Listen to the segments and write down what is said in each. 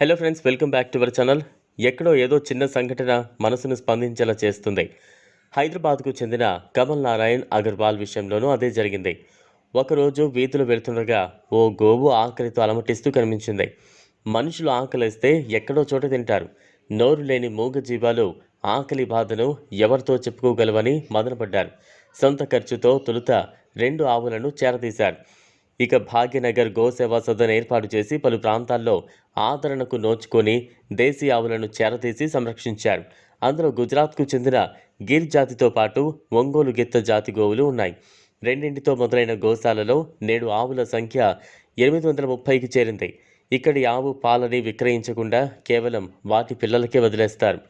Hello friends welcome back to our channel ఎక్కడో ఏదో చిన్న సంఘటన మనసును స్పందించేలా చేస్తుంది. హైదరాబాద్కు చెందిన కమల్ నారాయణ్ అగర్వాల్ విషయంలోనూ అదే జరిగింది. ఒకరోజు వీధులు వెళ్తుండగా ఓ గోవు ఆకలితో అలమటిస్తూ కనిపించింది. మనుషులు ఆకలిస్తే ఎక్కడో చోట తింటారు. నోరు లేని మూగ జీవాలు ఆకలి బాధను ఎవరితో చెప్పుకోగలవని మదనపడ్డారు. సొంత ఖర్చుతో తొలుత రెండు ఆవులను చేరదీశారు. ఇక భాగ్యనగర్ గోసేవా సదన్ ఏర్పాటు చేసి పలు ప్రాంతాల్లో ఆదరణకు నోచుకొని దేశీ ఆవులను చేరదీసి సంరక్షించారు. అందులో గుజరాత్కు చెందిన గిర్ జాతితో పాటు ఒంగోలు గిత్త జాతి గోవులు ఉన్నాయి. రెండింటితో మొదలైన గోశాలలో నేడు ఆవుల సంఖ్య ఎనిమిది వందల ముప్పైకి చేరింది. ఇక్కడి ఆవు పాలని విక్రయించకుండా కేవలం వాటి పిల్లలకే వదిలేస్తారు.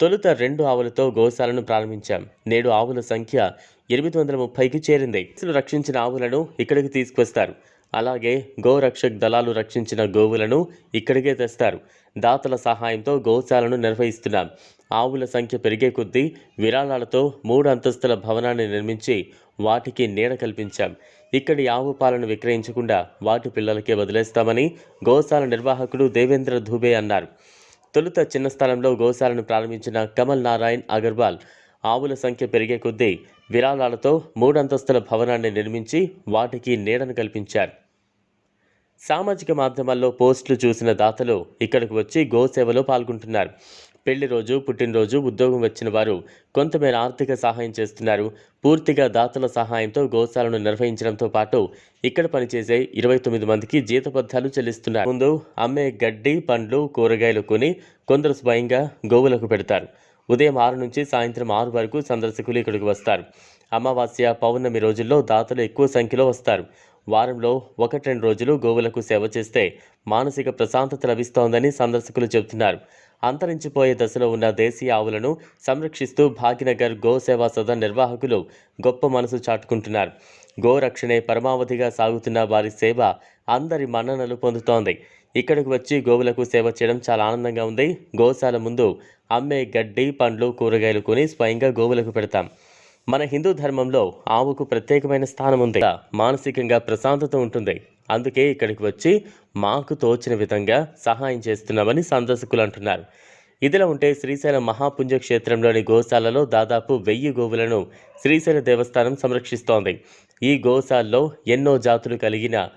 తొలుత రెండు ఆవులతో గోశాలను ప్రారంభించాం. నేడు ఆవుల సంఖ్య ఎనిమిది వందల ముప్పైకి చేరింది. రక్షించిన ఆవులను ఇక్కడికి తీసుకొస్తారు. అలాగే గోరక్షక్ దళాలు రక్షించిన గోవులను ఇక్కడికే తెస్తారు. దాతల సహాయంతో గోశాలను నిర్వహిస్తున్నాం. ఆవుల సంఖ్య పెరిగే కొద్దీ విరాళాలతో మూడు అంతస్తుల భవనాన్ని నిర్మించి వాటికి నీడ కల్పించాం. ఇక్కడి ఆవు పాలను విక్రయించకుండా వాటి పిల్లలకే వదిలేస్తామని గోశాల నిర్వాహకుడు దేవేంద్ర ధూబే అన్నారు. తొలుత చిన్న స్థలంలో గోశాలను ప్రారంభించిన కమల్ నారాయణ్ అగర్వాల్ ఆవుల సంఖ్య పెరిగే కొద్దీ విరాళాలతో మూడంతస్తుల భవనాన్ని నిర్మించి వాటికి నీడను కల్పించారు. సామాజిక మాధ్యమాల్లో పోస్టులు చూసిన దాతలు ఇక్కడికి వచ్చి గోసేవలో పాల్గొంటున్నారు. పెళ్ళి రోజు పుట్టినరోజు ఉద్యోగం వచ్చిన వారు కొంతమేర ఆర్థిక సహాయం చేస్తున్నారు. పూర్తిగా దాతల సహాయంతో గోశాలను నిర్వహించడంతో పాటు ఇక్కడ పనిచేసే ఇరవై తొమ్మిది మందికి జీతబద్ధాలు చెల్లిస్తున్నారు. ముందు అమ్మే గడ్డి పండ్లు కూరగాయలు కొని కొందరు స్వయంగా గోవులకు పెడతారు. ఉదయం ఆరు నుంచి సాయంత్రం ఆరు వరకు సందర్శకులు ఇక్కడికి వస్తారు. అమావాస్య పౌర్ణమి రోజుల్లో దాతలు ఎక్కువ సంఖ్యలో వస్తారు. వారంలో ఒకటి రెండు రోజులు గోవులకు సేవ చేస్తే మానసిక ప్రశాంతత లభిస్తోందని సందర్శకులు చెబుతున్నారు. అంతరించిపోయే దశలో ఉన్న దేశీయ ఆవులను సంరక్షిస్తూ భాగ్యనగర్ గో సేవా సదన్ నిర్వాహకులు గొప్ప మనసు చాటుకుంటున్నారు. గోరక్షణే పరమావధిగా సాగుతున్న వారి సేవ అందరి మన్ననలు పొందుతోంది. ఇక్కడికి వచ్చి గోవులకు సేవ చేయడం చాలా ఆనందంగా ఉంది. గోశాల ముందు అమ్మే గడ్డి పండ్లు కూరగాయలు కొని స్వయంగా గోవులకు పెడతాం. మన హిందూ ధర్మంలో ఆవుకు ప్రత్యేకమైన స్థానం ఉంది. మానసికంగా ప్రశాంతత ఉంటుంది. అందుకే ఇక్కడికి వచ్చి మాకు తోచిన విధంగా సహాయం చేస్తున్నామని సందర్శకులు అంటున్నారు. ఇదిలా ఉంటే శ్రీశైలం మహాపుణ్యక్షేత్రంలోని గోశాలలో దాదాపు వెయ్యి గోవులను శ్రీశైల దేవస్థానం సంరక్షిస్తోంది. ఈ గోశాలలో ఎన్నో జాతులు కలిగిన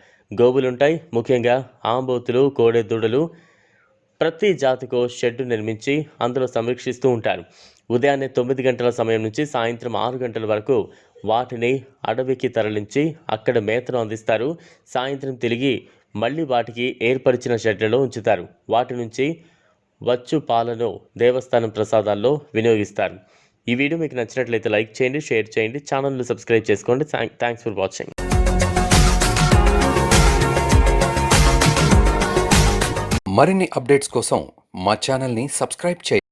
గోవులుంటాయి. ముఖ్యంగా ఆంబోతులు కోడెదూడలు ప్రతి జాతికో షెడ్డు నిర్మించి అందులో సంరక్షిస్తూ ఉంటారు. ఉదయాన్నే తొమ్మిది గంటల సమయం నుంచి సాయంత్రం ఆరు గంటల వరకు వాటిని అడవికి తరలించి అక్కడ మేతను అందిస్తారు. సాయంత్రం తిరిగి మళ్ళీ వాటికి ఏర్పరిచిన షెడ్లలో ఉంచుతారు. వాటి నుంచి వచ్చు పాలను దేవస్థానం ప్రసాదాల్లో వినియోగిస్తారు. ఈ వీడియో మీకు నచ్చినట్లయితే లైక్ చేయండి షేర్ చేయండి ఛానల్ను సబ్స్క్రైబ్ చేసుకోండి. Thanks for watching. మరిన్ని అప్డేట్స్ కోసం మా ఛానల్ని సబ్స్క్రైబ్ చేయండి.